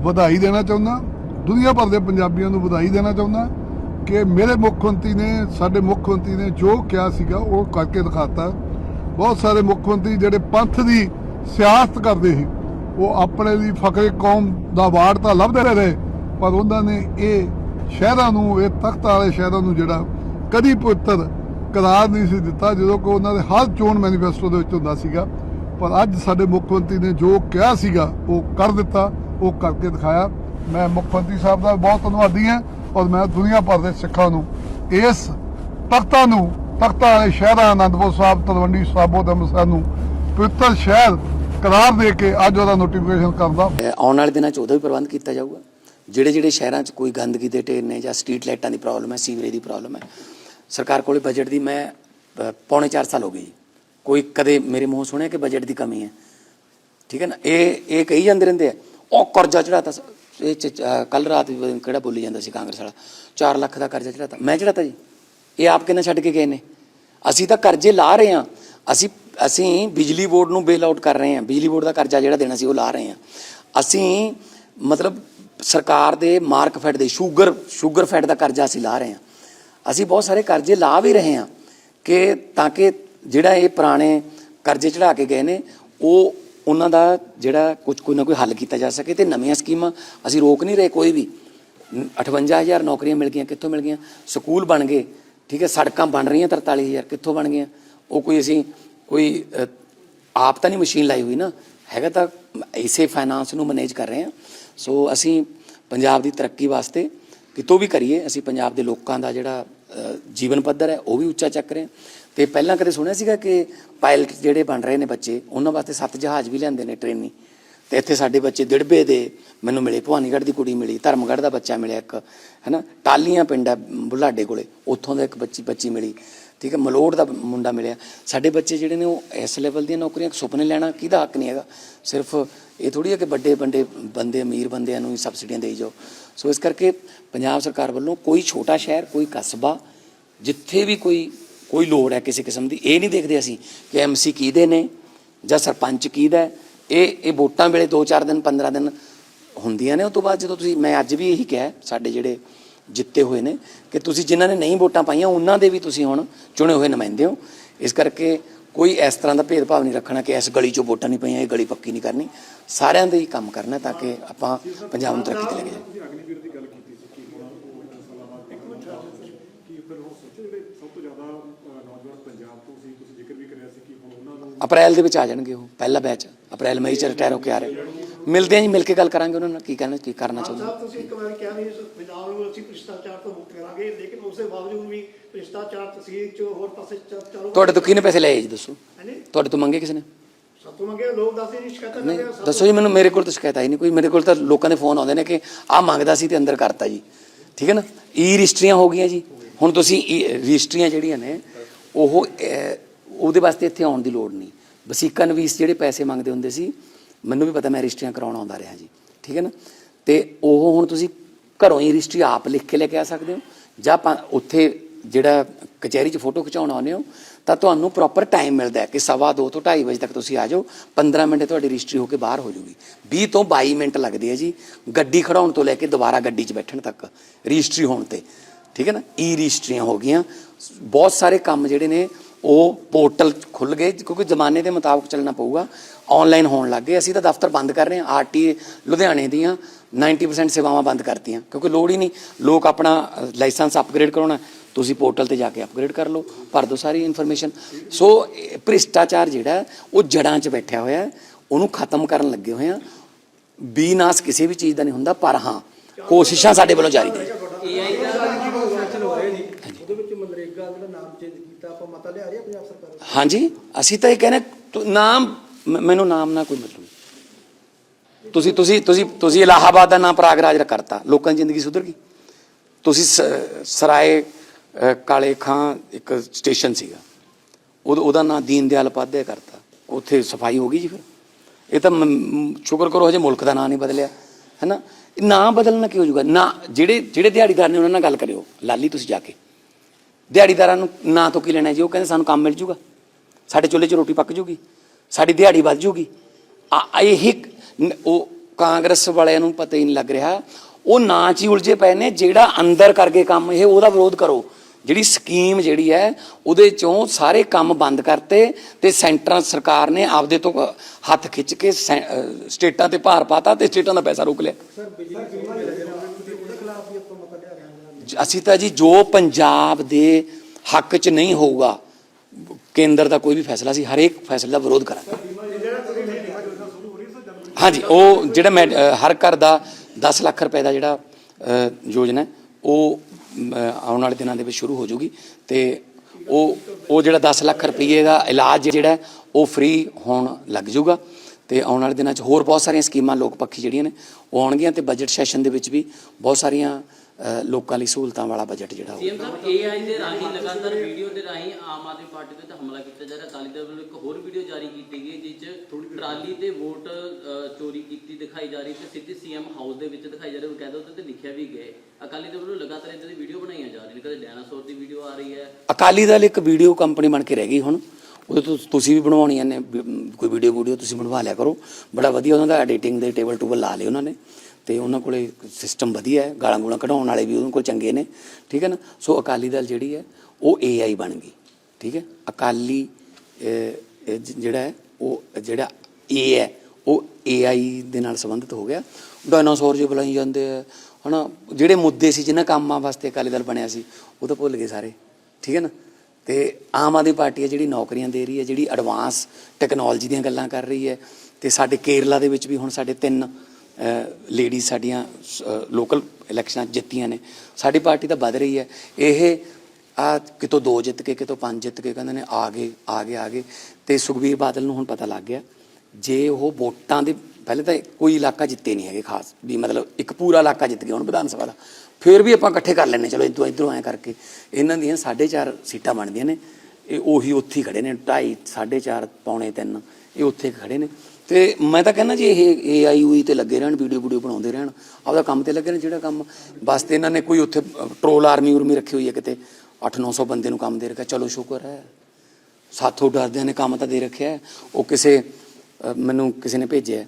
ਵਧਾਈ ਦੇਣਾ ਚਾਹੁੰਦਾ, ਦੁਨੀਆ ਭਰ ਦੇ ਪੰਜਾਬੀਆਂ ਨੂੰ ਵਧਾਈ ਦੇਣਾ ਚਾਹੁੰਦਾ ਕਿ ਮੇਰੇ ਮੁੱਖ ਮੰਤਰੀ ਨੇ, ਸਾਡੇ ਮੁੱਖ ਮੰਤਰੀ ਨੇ ਜੋ ਕਿਹਾ ਸੀਗਾ ਉਹ ਕਰਕੇ ਦਿਖਾਤਾ। ਬਹੁਤ ਸਾਰੇ ਮੁੱਖ ਮੰਤਰੀ ਜਿਹੜੇ ਪੰਥ ਦੀ ਸਿਆਸਤ ਕਰਦੇ ਸੀ, ਉਹ ਆਪਣੇ ਲਈ ਫਕਰੇ ਕੌਮ ਦਾ ਵਾਰਡ ਤਾਂ ਲੱਭਦੇ ਰਹੇ, ਪਰ ਉਹਨਾਂ ਨੇ ਇਹ ਸ਼ਹਿਰਾਂ ਨੂੰ, ਇਹ ਤਖਤ ਵਾਲੇ ਸ਼ਹਿਰਾਂ ਨੂੰ ਜਿਹੜਾ ਕਦੀ ਪੁੱਤਰ ਕਰਾਰ ਨਹੀਂ ਸੀ ਦਿੱਤਾ ਜਦੋਂ ਕਿ ਉਹਨਾਂ ਦੇ ਹਰ ਚੋਣ ਮੈਨੀਫੈਸਟੋ ਦੇ ਵਿੱਚ ਹੁੰਦਾ ਸੀਗਾ। ਪਰ ਅੱਜ ਸਾਡੇ ਮੁੱਖ ਮੰਤਰੀ ਨੇ ਜੋ ਕਿਹਾ ਸੀਗਾ, ਉਹ ਕਰ ਦਿੱਤਾ, ਉਹ ਕਰਕੇ ਦਿਖਾਇਆ। ਮੈਂ ਮੁੱਖ ਮੰਤਰੀ ਸਾਹਿਬ ਦਾ ਬਹੁਤ ਧੰਨਵਾਦੀ ਹਾਂ ਔਰ ਮੈਂ ਦੁਨੀਆ ਭਰ ਦੇ ਸਿੱਖਾਂ ਨੂੰ ਇਸ ਤਖਤਾਂ ਨੂੰ, ਤਖਤਾਂ ਵਾਲੇ ਸ਼ਹਿਰਾਂ ਆਨੰਦਪੁਰ ਸਾਹਿਬ, ਤਲਵੰਡੀ ਸਾਬੋ ਤੇ ਅੰਮ੍ਰਿਤਸਰ ਨੂੰ ਪਵਿੱਤਰ ਸ਼ਹਿਰ ਕਰਾਰ ਦੇ ਕੇ ਅੱਜ ਉਹਦਾ ਨੋਟੀਫਿਕੇਸ਼ਨ ਕਰਦਾ ਆਉਣ ਵਾਲੇ ਦਿਨਾਂ 'ਚ ਉਹਦਾ ਵੀ ਪ੍ਰਬੰਧ ਕੀਤਾ ਜਾਊਗਾ। ਜਿਹੜੇ ਜਿਹੜੇ ਸ਼ਹਿਰਾਂ 'ਚ ਕੋਈ ਗੰਦਗੀ ਦੇ ਢੇਰ ਨੇ ਜਾਂ ਸਟਰੀਟ ਲਾਈਟਾਂ ਦੀ ਪ੍ਰੋਬਲਮ ਹੈ, ਸੀਵਰੇਜ ਦੀ ਪ੍ਰੋਬਲਮ ਹੈ ਸਰਕਾਰ ਕੋਲੇ ਬਜਟ ਦੀ ਮੈਂ ਪੌਣੇ 4 ਸਾਲ ਹੋ ਗਏ ਜੀ। ਕੋਈ ਕਦੇ ਮੇਰੇ ਮੂੰਹ ਸੁਣਿਆ ਕਿ ਬਜਟ ਦੀ ਕਮੀ ਹੈ? ਠੀਕ ਹੈ ਨਾ? ਇਹ ਇਹ ਕਹੀ ਜਾਂਦੇ ਰਹਿੰਦੇ ਆ। ਉਹ ਕਰਜ਼ਾ ਚੜਾਤਾ ਇਹ ਕੱਲ ਰਾਤ ਕਿਹੜਾ ਬੋਲੀ ਜਾਂਦਾ ਸੀ ਕਾਂਗਰਸ ਵਾਲਾ? 4 ਲੱਖ ਦਾ ਕਰਜ਼ਾ ਚੜਾਤਾ ਮੈਂ ਚੜਾਤਾ ਜੀ। ਇਹ ਆਪ ਕਿੰਨਾ ਛੱਡ ਕੇ ਗਏ ਨੇ? ਅਸੀਂ ਤਾਂ ਕਰਜ਼ੇ ਲਾ ਰਹੇ ਹਾਂ। ਅਸੀਂ ਅਸੀਂ ਬਿਜਲੀ ਬੋਰਡ ਨੂੰ ਬੇਲ ਆਊਟ ਕਰ ਰਹੇ ਹਾਂ। ਬਿਜਲੀ ਬੋਰਡ ਦਾ ਕਰਜ਼ਾ ਜਿਹੜਾ ਦੇਣਾ ਸੀ ਉਹ ਲਾ ਰਹੇ ਹਾਂ। ਅਸੀਂ ਮਤਲਬ ਸਰਕਾਰ ਦੇ ਮਾਰਕ ਫੈਡ ਦੇ, ਸ਼ੂਗਰ ਸ਼ੂਗਰ ਫੈਡ ਦਾ ਕਰਜ਼ਾ ਅਸੀਂ ਲਾ ਰਹੇ ਹਾਂ। ਅਸੀਂ ਬਹੁਤ ਸਾਰੇ ਕਰਜ਼ੇ ਲਾ ਵੀ ਰਹੇ ਹਾਂ ਕਿ ਤਾਂ ਕਿ ਜਿਹੜਾ ਇਹ ਪੁਰਾਣੇ ਕਰਜ਼ੇ ਚੜਾ ਕੇ ਗਏ ਨੇ, ਉਹ ਉਹਨਾਂ ਦਾ ਜਿਹੜਾ ਕੁਝ ਕੋਈ ਨਾ ਕੋਈ ਹੱਲ ਕੀਤਾ ਜਾ ਸਕੇ ਤੇ ਨਵੀਆਂ ਸਕੀਮਾਂ ਅਸੀਂ ਰੋਕ ਨਹੀਂ ਰਹੇ ਕੋਈ ਵੀ। 58000 ਨੌਕਰੀਆਂ ਮਿਲ ਗਈਆਂ, ਕਿੱਥੋਂ ਮਿਲ ਗਈਆਂ? ਸਕੂਲ ਬਣ ਗਏ, ਠੀਕ ਹੈ, ਸੜਕਾਂ ਬਣ ਰਹੀਆਂ 43000 ਕਿੱਥੋਂ ਬਣ ਗਈਆਂ? ਉਹ ਕੋਈ ਅਸੀਂ ਕੋਈ ਆਪ ਤਾਂ ਨਹੀਂ ਮਸ਼ੀਨ ਲਾਈ ਹੋਈ ਨਾ, ਹੈਗਾ ਤਾਂ ਇਸੇ ਫਾਈਨਾਂਸ ਨੂੰ ਮੈਨੇਜ ਕਰ ਰਹੇ ਹਾਂ। ਸੋ ਅਸੀਂ ਪੰਜਾਬ ਦੀ ਤਰੱਕੀ ਵਾਸਤੇ ਕਿਤੋਂ ਵੀ ਕਰੀਏ, ਅਸੀਂ ਪੰਜਾਬ ਦੇ ਲੋਕਾਂ ਦਾ ਜਿਹੜਾ ਜੀਵਨ ਪੱਧਰ ਹੈ, ਉਹ ਵੀ ਉੱਚਾ ਚੱਕ ਰਹੇ ਹਾਂ। ਤੇ ਪਹਿਲਾਂ ਕਦੇ ਸੁਣਿਆ ਸੀਗਾ ਕਿ ਪਾਇਲਟ ਜਿਹੜੇ ਬਣ ਰਹੇ ਨੇ ਬੱਚੇ, ਉਹਨਾਂ ਵਾਸਤੇ ਸੱਤ ਜਹਾਜ਼ ਵੀ ਲਿਆਂਦੇ ਨੇ ਟ੍ਰੇਨੀ ਤੇ ਇੱਥੇ ਸਾਡੇ ਬੱਚੇ ਦਿੜਬੇ ਦੇ, ਮੈਨੂੰ ਮਿਲੇ, ਭਵਾਨੀਗੜ੍ਹ ਦੀ ਕੁੜੀ ਮਿਲੀ, ਧਰਮਗੜ੍ਹ ਦਾ ਬੱਚਾ ਮਿਲਿਆ ਇੱਕ, ਹੈਨਾ? ਟਾਲੀਆਂ ਪਿੰਡ ਹੈ ਬੁਲਾਡੇ ਕੋਲੇ, ਉੱਥੋਂ ਦਾ ਇੱਕ ਬੱਚੀ ਬੱਚੀ ਮਿਲੀ। ਠੀਕ ਹੈ ਮਲੋੜ ਦਾ ਮੁੰਡਾ ਮਿਲਿਆ। ਸਾਡੇ ਬੱਚੇ ਜਿਹੜੇ ਨੇ ਉਹ ਇਸ ਲੈਵਲ ਦੀਆਂ ਨੌਕਰੀਆਂ ਸੁਪਨੇ ਲੈਣਾ ਕਿਹਦਾ ਹੱਕ ਨਹੀਂ ਹੈਗਾ। ਸਿਰਫ ਇਹ ਥੋੜੀ ਹੈ ਕਿ ਵੱਡੇ ਵੱਡੇ ਬੰਦੇ, ਅਮੀਰ ਬੰਦਿਆਂ ਨੂੰ ਹੀ ਸਬਸਿਡੀਆਂ ਦੇਈ ਜਾਓ। ਸੋ ਇਸ ਕਰਕੇ ਪੰਜਾਬ ਸਰਕਾਰ ਵੱਲੋਂ ਕੋਈ ਛੋਟਾ ਸ਼ਹਿਰ, ਕੋਈ ਕਸਬਾ, ਜਿੱਥੇ ਵੀ ਕੋਈ ਕੋਈ ਲੋੜ ਹੈ ਕਿਸੇ ਕਿਸਮ ਦੀ, ਇਹ ਨਹੀਂ ਦੇਖਦੇ ਅਸੀਂ ਕਿ ਐਮਸੀ ਕਿਹਦੇ ਨੇ ਜਾਂ ਸਰਪੰਚ ਕਿਹਦਾ ਇਹ ਇਹ ਵੋਟਾਂ ਵੇਲੇ 2-4 ਦਿਨ 15 ਦਿਨ ਹੁੰਦੀਆਂ ਨੇ। ਉਸ ਤੋਂ ਬਾਅਦ ਜਦੋਂ ਤੁਸੀਂ, ਮੈਂ ਅੱਜ ਵੀ ਇਹੀ ਕਿਹਾ ਸਾਡੇ ਜਿਹੜੇ ਜਿੱਤੇ ਹੋਏ ਨੇ ਕਿ ਤੁਸੀਂ ਜਿਨ੍ਹਾਂ ਨੇ ਨਹੀਂ ਵੋਟਾਂ ਪਾਈਆਂ ਉਹਨਾਂ ਦੇ ਵੀ ਤੁਸੀਂ ਹੁਣ ਚੁਣੇ ਹੋਏ ਨੁਮਾਇੰਦੇ ਹੋ। ਇਸ ਕਰਕੇ ਕੋਈ ਇਸ ਤਰ੍ਹਾਂ ਦਾ ਭੇਦਭਾਵ ਨਹੀਂ ਰੱਖਣਾ ਕਿ ਇਸ ਗਲੀ 'ਚੋਂ ਵੋਟਾਂ ਨਹੀਂ ਪਈਆਂ ਇਹ ਗਲੀ ਪੱਕੀ ਨਹੀਂ ਕਰਨੀ। ਸਾਰਿਆਂ ਦੇ ਹੀ ਕੰਮ ਕਰਨਾ ਤਾਂ ਕਿ ਆਪਾਂ ਪੰਜਾਬ ਨੂੰ ਤਰੱਕੀ ਤੇ ਲੈ ਕੇ ਜਾਈਏ। ਅਪ੍ਰੈਲ ਦੇ ਵਿੱਚ ਆ ਜਾਣਗੇ ਉਹ ਪਹਿਲਾ ਬੈਚ ਅਪ੍ਰੈਲ ਮਈ ਚ ਰਿਟਾਇਰ ਹੋ ਕੇ ਆ ਰਹੇ। ਮਿਲਦੇ ਆਂ ਜੀ ਮਿਲ ਕੇ ਗੱਲ ਕਰਾਂਗੇ ਉਹਨਾਂ ਨਾਲ ਕੀ ਕਹਿਣਾ ਕੀ ਕਰਨਾ ਚਾਹੁੰਦੇ? ਸਾਹਿਬ ਤੁਸੀਂ ਇੱਕ ਵਾਰ ਕਿਹਾ ਵੀ ਇਸ ਪੰਜਾਬ ਨੂੰ ਅਸੀਂ ਭ੍ਰਿਸ਼ਟਾਚਾਰ ਤੋਂ ਮੁਕਤ ਕਰਾਂਗੇ ਲੇਕਿਨ ਉਸ ਦੇ ਬਾਵਜੂਦ ਵੀ ਭ੍ਰਿਸ਼ਟਾਚਾਰ ਤਸਵੀਰ ਚ ਹੋਰ ਪਾਸੇ ਚਾਲੂ ਤੁਹਾਡੇ ਤੋਂ ਕਿਹਨੇ ਪੈਸੇ ਲਏ ਜੀ ਦੱਸੋ? ਤੁਹਾਡੇ ਤੋਂ ਮੰਗੇ ਕਿਸੇ ਨੇ? ਸਭ ਤੋਂ ਮੰਗੇ ਲੋਕ ਦੱਸਦੇ ਨਹੀਂ ਸ਼ਿਕਾਇਤਾਂ ਕਰਦੇ ਆ, ਦੱਸੋ ਜੀ ਮੈਨੂੰ ਮੇਰੇ ਕੋਲ ਤਾਂ ਸ਼ਿਕਾਇਤ ਆਈ ਨਹੀਂ ਕੋਈ ਮੇਰੇ ਕੋਲ ਤਾਂ ਲੋਕਾਂ ਦੇ ਫੋਨ ਆਉਂਦੇ ਨੇ ਕਿ ਆਹ ਮੰਗਦਾ ਸੀ ਤੇ ਅੰਦਰ ਕਰਤਾ ਜੀ। ਠੀਕ ਹੈ ਨਾ? ਈ ਰਜਿਸਟਰੀਆਂ ਹੋ ਗਈਆਂ ਜੀ। ਹੁਣ ਤੁਸੀਂ ਈ- ਰਜਿਸਟਰੀਆਂ ਜਿਹੜੀਆਂ ਨੇ ਉਹ ਉਹਦੇ ਵਾਸਤੇ ਇੱਥੇ ਆਉਣ ਦੀ ਲੋੜ ਨਹੀਂ। ਵਸੀਕਾ ਨਵੀਸ ਜਿਹੜੇ ਪੈਸੇ ਮੰਗਦੇ ਹੁੰਦੇ ਸੀ ਮੈਨੂੰ ਵੀ ਪਤਾ ਮੈਂ ਰਜਿਸਟਰੀਆਂ ਕਰਾਉਣ ਆਉਂਦਾ ਰਿਹਾ ਜੀ, ਠੀਕ ਹੈ ਨਾ? ਤੇ ਉਹ ਹੁਣ ਤੁਸੀਂ ਘਰੋਂ ਹੀ ਰਜਿਸਟਰੀ ਆਪ ਲਿਖ ਕੇ ਲੈ ਕੇ ਆ ਸਕਦੇ ਹੋ, ਜਾਂ ਆਪਾਂ ਉੱਥੇ ਜਿਹੜਾ ਕਚਹਿਰੀ 'ਚ ਫੋਟੋ ਖਿਚਾਉਣ ਆਉਂਦੇ ਹੋ, ਤਾਂ ਤੁਹਾਨੂੰ ਪ੍ਰੋਪਰ ਟਾਈਮ ਮਿਲਦਾ ਹੈ ਕਿ ਸਵਾ ਦੋ ਤੋਂ 2:30 ਵਜੇ ਤੱਕ ਤੁਸੀਂ ਆ ਜਾਓ 15 ਮਿੰਟ ਤੁਹਾਡੀ ਰਜਿਸਟਰੀ ਹੋ ਕੇ ਬਾਹਰ ਹੋ ਜੂਗੀ 20 ਤੋਂ 22 ਮਿੰਟ ਲੱਗਦੇ ਆ ਜੀ, ਗੱਡੀ ਖੜਾਉਣ ਤੋਂ ਲੈ ਕੇ ਦੁਬਾਰਾ ਗੱਡੀ 'ਚ ਬੈਠਣ ਤੱਕ ਰਜਿਸਟਰੀ ਹੋਣ ਤੇ, ਠੀਕ ਹੈ ਨਾ? ਈ ਰਜਿਸਟਰੀਆਂ ਹੋ ਗਈਆਂ, ਬਹੁਤ ਸਾਰੇ ਕੰਮ ਜਿਹੜੇ ਨੇ ਉਹ ਪੋਰਟਲ ਖੁੱਲ ਗਏ, ਕਿਉਂਕਿ ਜ਼ਮਾਨੇ ਦੇ ਮੁਤਾਬਕ ਚੱਲਣਾ ਪਊਗਾ। ਆਨਲਾਈਨ ਹੋਣ ਲੱਗ ਗਏ। ਅਸੀਂ ਤਾਂ ਦਫ਼ਤਰ ਬੰਦ ਕਰ ਰਹੇ ਹਾਂ। ਆਰਟੀ ਲੁਧਿਆਣੇ ਦੀਆਂ 90% ਸੇਵਾਵਾਂ ਬੰਦ ਕਰਤੀਆਂ। ਕਿਉਂਕਿ ਲੋੜ ਹੀ ਨਹੀਂ। ਲੋਕ ਆਪਣਾ ਲਾਇਸੈਂਸ ਅਪਗ੍ਰੇਡ ਕਰਾਉਣਾ। ਤੁਸੀਂ ਪੋਰਟਲ ਤੇ ਜਾ ਕੇ ਅਪਗ੍ਰੇਡ ਕਰ ਲਓ। ਭਰ ਦਿਓ ਸਾਰੀ ਇਨਫੋਰਮੇਸ਼ਨ ਸੋ ਭ੍ਰਿਸ਼ਟਾਚਾਰ ਜਿਹੜਾ ਉਹ ਜੜਾਂ 'ਚ ਬੈਠਿਆ ਹੋਇਆ ਉਹਨੂੰ ਖਤਮ ਕਰਨ ਲੱਗੇ ਹੋਏ ਆ ਬੀਨਾਸ ਕਿਸੇ ਵੀ ਚੀਜ਼ ਦਾ ਨਹੀਂ ਹੁੰਦਾ, ਪਰ ਹਾਂ, ਕੋਸ਼ਿਸ਼ਾਂ ਸਾਡੇ ਵੱਲੋਂ ਜਾਰੀ ਨੇ ਉਹਦੇ ਵਿੱਚ ਮਨਰੇਗਾ ਜਿਹੜਾ ਨਾਮ ਚੇਂਜ ਕੀਤਾ ਆਪਾਂ ਮਤਾ ਲਿਆ ਰਹੀ ਹੈ ਪੰਜਾਬ ਸਰਕਾਰ ਹਾਂਜੀ, ਅਸੀਂ ਤਾਂ ਇਹ ਕਹਿੰਦੇ ਤੂੰ ਨਾਮ, ਮ- ਮੈਨੂੰ ਨਾਮ ਨਾਲ ਕੋਈ ਮਤਲਬ ਤੁਸੀਂ ਤੁਸੀਂ ਤੁਸੀਂ ਤੁਸੀਂ ਇਲਾਹਾਬਾਦ ਦਾ ਨਾਮ ਪ੍ਰਾਗਰਾਜ ਰ ਕਰਤਾ, ਲੋਕਾਂ ਦੀ ਜ਼ਿੰਦਗੀ ਸੁਧਰ ਗਈ। ਤੁਸੀਂ ਸ- ਸਰਾਏ ਕਾਲੇ ਖਾਂ ਇੱਕ ਸਟੇਸ਼ਨ ਸੀਗਾ। ਉਹਦਾ ਉਹਦਾ ਨਾਮ ਦੀਨ ਦਿਆਲ ਉਪਾਧਿਆਏ ਕਰਤਾ। ਉੱਥੇ ਸਫ਼ਾਈ ਹੋ ਗਈ ਜੀ ਫਿਰ। ਇਹ ਤਾਂ ਮ- ਸ਼ੁਕਰ ਕਰੋ ਹਜੇ ਮੁਲਕ ਦਾ ਨਾਂ ਨਹੀਂ ਬਦਲਿਆ, ਹੈਨਾ? ਨਾਂ ਬਦਲਣਾ ਕੀ ਹੋ ਨਾ, ਜਿਹੜੇ ਜਿਹੜੇ ਦਿਹਾੜੀਦਾਰ ਨੇ ਉਹਨਾਂ ਨਾਲ ਗੱਲ ਕਰਿਓ। ਲਾਲੀ ਤੁਸੀਂ ਜਾ ਕੇ। ਦਿਹਾੜੀਦਾਰਾਂ ਨੂੰ ਨਾਂ ਤੋਂ ਕੀ ਲੈਣਾ ਜੀ? ਉਹ ਕਹਿੰਦੇ ਸਾਨੂੰ ਕੰਮ ਮਿਲ ਜੂਗਾ। ਸਾਡੇ ਚੁੱਲ੍ਹੇ 'ਚ ਰੋਟੀ ਪੱਕ ਜੂਗੀ, ਸਾਡੀ ਦਿਹਾੜੀ ਵੱਧ ਜੂਗੀ। ਆ ਇਹ ਉਹ ਕਾਂਗਰਸ ਵਾਲਿਆਂ ਨੂੰ ਪਤਾ ਹੀ ਨਹੀਂ ਲੱਗ ਰਿਹਾ। ਉਹ ਨਾਂ 'ਚ ਹੀ ਉਲਝੇ ਪਏ ਨੇ, ਜਿਹੜਾ ਅੰਦਰ ਕਰਕੇ ਕੰਮ ਇਹ, ਉਹਦਾ ਵਿਰੋਧ ਕਰੋ। ਜਿਹੜੀ ਸਕੀਮ ਜਿਹੜੀ ਹੈ, ਉਹਦੇ ਚੋਂ ਸਾਰੇ ਕੰਮ ਬੰਦ ਕਰਤੇ ਤੇ ਸੈਂਟਰ, ਸਰਕਾਰ ਨੇ ਆਪਦੇ ਤੋਂ ਹੱਥ ਖਿੱਚ ਕੇ ਸੈਂ- ਸਟੇਟਾਂ ਤੇ ਭਾਰ ਪਾਤਾ ਤੇ ਸਟੇਟਾਂ ਦਾ ਪੈਸਾ ਰੋਕ ਲਿਆ। ਅਸੀਂ ਤਾਂ ਜੀ, ਜੋ ਪੰਜਾਬ ਦੇ ਹੱਕ 'ਚ ਨਹੀਂ ਹੋਊਗਾ ਕੇਂਦਰ ਦਾ ਕੋਈ ਵੀ ਫੈਸਲਾ ਸੀ ਹਰੇਕ ਫੈਸਲੇ ਦਾ ਵਿਰੋਧ ਕਰਾਂਗੇ। ਹਾਂਜੀ, ਉਹ ਜਿਹੜਾ ਮੈਂ ਹਰ ਘਰ ਦਾ 10 ਲੱਖ ਰੁਪਏ ਦਾ ਜਿਹੜਾ ਯੋਜਨਾ ਉਹ ਆਉਣ ਵਾਲੇ ਦਿਨਾਂ ਦੇ ਵਿੱਚ ਸ਼ੁਰੂ ਹੋ ਜਾਊਗੀ ਤੇ ਉਹ ਉਹ ਜਿਹੜਾ 10 ਲੱਖ ਰੁਪਏ ਦਾ ਇਲਾਜ ਜਿਹੜਾ ਉਹ ਫ੍ਰੀ ਹੋਣ ਲੱਗ ਜਾਊਗਾ ਤੇ ਆਉਣ ਵਾਲੇ ਦਿਨਾਂ 'ਚ ਹੋਰ ਬਹੁਤ ਸਾਰੀਆਂ ਸਕੀਮਾਂ ਲੋਕ ਪੱਖੀ ਜਿਹੜੀਆਂ ਨੇ, ਉਹ ਆਉਣਗੀਆਂ ਤੇ ਬਜਟ ਸੈਸ਼ਨ ਦੇ ਵਿੱਚ ਵੀ ਬਹੁਤ ਸਾਰੀਆਂ ਲੋਕਾਂ ਲਈ ਸਹੂਲਤਾਂ ਵਾਲਾ ਬਜਟ ਜਿਹੜਾ ਸੀਐਮ ਸਾਹਿਬ ਏਆਈ ਦੇ ਰਾਹੀਂ ਲਗਾਤਾਰ ਵੀਡੀਓ ਦੇ ਰਾਹੀਂ ਆਮ ਆਦਮੀ ਪਾਰਟੀ ਦੇ ਉੱਤੇ ਹਮਲਾ ਕੀਤਾ ਜਾ ਰਿਹਾ। ਅਕਾਲੀ ਦਲ ਵੱਲੋਂ ਇੱਕ ਹੋਰ ਵੀਡੀਓ ਜਾਰੀ ਕੀਤੀ ਗਈ ਜਿਸ 'ਚ ਟਰਾਲੀ ਤੇ ਵੋਟ ਚੋਰੀ ਕੀਤੀ ਦਿਖਾਈ ਜਾ ਰਹੀ ਤੇ ਸਿੱਧੀ ਸੀਐਮ ਹਾਊਸ ਦੇ ਵਿੱਚ ਦਿਖਾਈ ਜਾ ਰਹੀ। ਬਕਾਇਦਾ ਉੱਤੇ ਤੇ ਲਿਖਿਆ ਵੀ ਹੈ। ਅਕਾਲੀ ਦਲ ਵੱਲੋਂ ਲਗਾਤਾਰ ਇਦਾਂ ਦੀ ਵੀਡੀਓ ਬਣਾਈਆਂ ਜਾ ਰਹੀਆਂ ਨੇ। ਕਦੇ ਡਾਇਨਾਸੌਰ ਦੀ ਵੀਡੀਓ ਆ ਰਹੀ ਹੈ। ਅਕਾਲੀ ਦਲ ਇੱਕ ਵੀਡੀਓ ਕੰਪਨੀ ਬਣ ਕੇ ਰਹਿ ਗਈ ਹੁਣ। ਉਹਦੇ ਤੋਂ ਤੁਸੀਂ ਵੀ ਬਣਵਾਉਣੀਆਂ ਨੇ। ਕੋਈ ਵੀਡੀਓ ਵੀਡੀਓ ਤੁਸੀਂ ਬਣਵਾ ਲਿਆ ਕਰੋ। ਬੜਾ ਵਧੀਆ ਉਹਨਾਂ ਦਾ ਐਡੀਟਿੰਗ ਦੇ ਟੇਬਲ ਟੂਬਲ ਲਾ ਲਏ ਉਹਨਾਂ ਨੇ। ਤੇ ਉਹਨਾਂ ਕੋਲੇ ਸਿਸਟਮ ਵਧੀਆ ਹੈ, ਗਾਲਾਂ ਗੂਲਾਂ ਕਢਾਉਣ ਵਾਲੇ ਵੀ ਉਹਨਾਂ ਕੋਲ ਚੰਗੇ ਨੇ, ਠੀਕ ਹੈ ਨਾ? ਸੋ ਅਕਾਲੀ ਦਲ ਜਿਹੜੀ ਹੈ, ਉਹ ਏਆਈ ਬਣ ਗਈ, ਠੀਕ ਹੈ? ਅਕਾਲੀ ਜਿਹੜਾ ਹੈ, ਉਹ ਜਿਹੜਾ ਏ ਹੈ, ਉਹ ਏਆਈ ਦੇ ਨਾਲ ਸੰਬੰਧਿਤ ਹੋ ਗਿਆ। ਡਾਇਨਾਸੌਰ ਜੇ ਬੁਲਾਈ ਜਾਂਦੇ ਆ, ਹਨਾ? ਜਿਹੜੇ ਮੁੱਦੇ ਸੀ ਜਿਨ੍ਹਾਂ ਕੰਮਾਂ ਵਾਸਤੇ ਅਕਾਲੀ ਦਲ ਬਣਿਆ ਸੀ, ਉਹ ਤਾਂ ਭੁੱਲ ਗਏ ਸਾਰੇ, ਠੀਕ ਹੈ ਨਾ? ਤੇ ਆਮ ਆਦਮੀ ਪਾਰਟੀ ਹੈ, ਜਿਹੜੀ ਨੌਕਰੀਆਂ ਦੇ ਰਹੀ ਹੈ, ਜਿਹੜੀ ਐਡਵਾਂਸ ਟੈਕਨੋਲੋਜੀ ਦੀਆਂ ਗੱਲਾਂ ਕਰ ਰਹੀ ਹੈ, ਤੇ ਸਾਡੇ ਕੇਰਲਾ ਦੇ ਵਿੱਚ ਵੀ ਹੁਣ ਸਾਡੇ ਤਿੰਨ ਲੇਡੀ ਸਾਡੀਆਂ ਲੋਕਲ ਇਲੈਕਸ਼ਨਾਂ ਜਿੱਤੀਆਂ ਨੇ। ਸਾਡੀ ਪਾਰਟੀ ਤਾਂ ਵੱਧ ਰਹੀ ਹੈ। ਇਹ ਆ ਕਿਤੋਂ ਦੋ ਜਿੱਤ ਕੇ, ਕਿਤੋਂ ਪੰਜ ਜਿੱਤ ਕੇ ਕਹਿੰਦੇ ਨੇ, ਆ ਗਏ ਆ ਗਏ ਆ ਗਏ। ਤੇ ਸੁਖਬੀਰ ਬਾਦਲ ਨੂੰ ਹੁਣ ਪਤਾ ਲੱਗ ਗਿਆ, ਜੇ ਉਹ ਵੋਟਾਂ ਦੇ ਪਹਿਲੇ ਤਾਂ ਕੋਈ ਇਲਾਕਾ ਜਿੱਤੇ ਨਹੀਂ ਹੈਗੇ ਖਾਸ, ਵੀ ਮਤਲਬ ਇੱਕ ਪੂਰਾ ਇਲਾਕਾ ਜਿੱਤ ਗਿਆ ਹੁਣ ਵਿਧਾਨ ਸਭਾ ਦਾ। ਫਿਰ ਵੀ ਆਪਾਂ ਇਕੱਠੇ ਕਰ ਲੈਣੇ ਚਲੋ ਇਦੋਂ ਇਧਰੋਂ ਐ ਕਰਕੇ। ਇਹਨਾਂ ਦੀਆਂ 4.5 ਸੀਟਾਂ ਬਣਦੀਆਂ ਨੇ। ਇਹ ਉਹੀ ਉੱਥੇ ਹੀ ਖੜੇ ਨੇ 2.5 4.5 ਪੌਣੇ 3 ਇਹ ਉੱਥੇ ਖੜੇ ਨੇ। ਤੇ ਮੈਂ ਤਾਂ ਕਹਿੰਦਾ ਜੀ, ਇਹ ਏਆਈ ਯੂਈ ਤੇ ਲੱਗੇ ਰਹਿਣ ਵੀਡੀਓ ਵੀਡੀਓ ਬਣਾਉਂਦੇ ਰਹਿਣ, ਆਪਦਾ ਕੰਮ ਤੇ ਲੱਗੇ ਨੇ ਜਿਹੜਾ ਕੰਮ ਬਸ ਤੇ ਇਹਨਾਂ ਨੇ ਕੋਈ ਉੱਥੇ ਟਰੋਲ ਆਰਮੀ ਉਰਮੀ ਰੱਖੀ ਹੋਈ ਹੈ ਕਿਤੇ 8-900 ਬੰਦੇ ਨੂੰ ਕੰਮ ਦੇ ਰੱਖਿਆ, ਚਲੋ ਸ਼ੁਕਰ ਹੈ। ਸਾਥੋਂ ਡਰਦਿਆਂ ਨੇ ਕੰਮ ਤਾਂ ਦੇ ਰੱਖਿਆ ਉਹ ਕਿਸੇ ਮੈਨੂੰ ਕਿਸੇ ਨੇ ਭੇਜਿਆ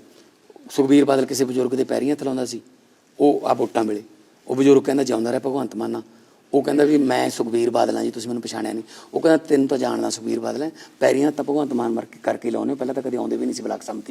ਸੁਖਬੀਰ ਬਾਦਲ ਕਿਸੇ ਬਜ਼ੁਰਗ ਦੇ ਪੈਰੀਆਂ ਥਲਾਉਂਦਾ ਸੀ। ਉਹ ਆ ਵੋਟਾਂ ਵੇਲੇ। ਉਹ ਬਜ਼ੁਰਗ ਕਹਿੰਦਾ, ਜਿਉਂਦਾ ਰਿਹਾ ਭਗਵੰਤ ਮਾਨਾ ਉਹ ਕਹਿੰਦਾ ਵੀ ਮੈਂ ਸੁਖਬੀਰ ਬਾਦਲ ਹਾਂ ਜੀ, ਤੁਸੀਂ ਮੈਨੂੰ ਪਛਾਣਿਆ ਨਹੀਂ। ਉਹ ਕਹਿੰਦਾ, ਤੈਨੂੰ ਤਾਂ ਜਾਣਦਾ ਸੁਖਬੀਰ ਬਾਦਲ ਹੈ। ਪੈਰੀਂ ਤਾਂ ਭਗਵੰਤ ਮਾਨ ਮਰ ਕੇ ਕਰਕੇ ਲਾਉਨੇ ਪਹਿਲਾਂ ਤਾਂ ਕਦੇ ਆਉਂਦੇ ਵੀ ਨਹੀਂ ਸੀ ਬਲਾਕ ਸੰਮਤੀ ਚ।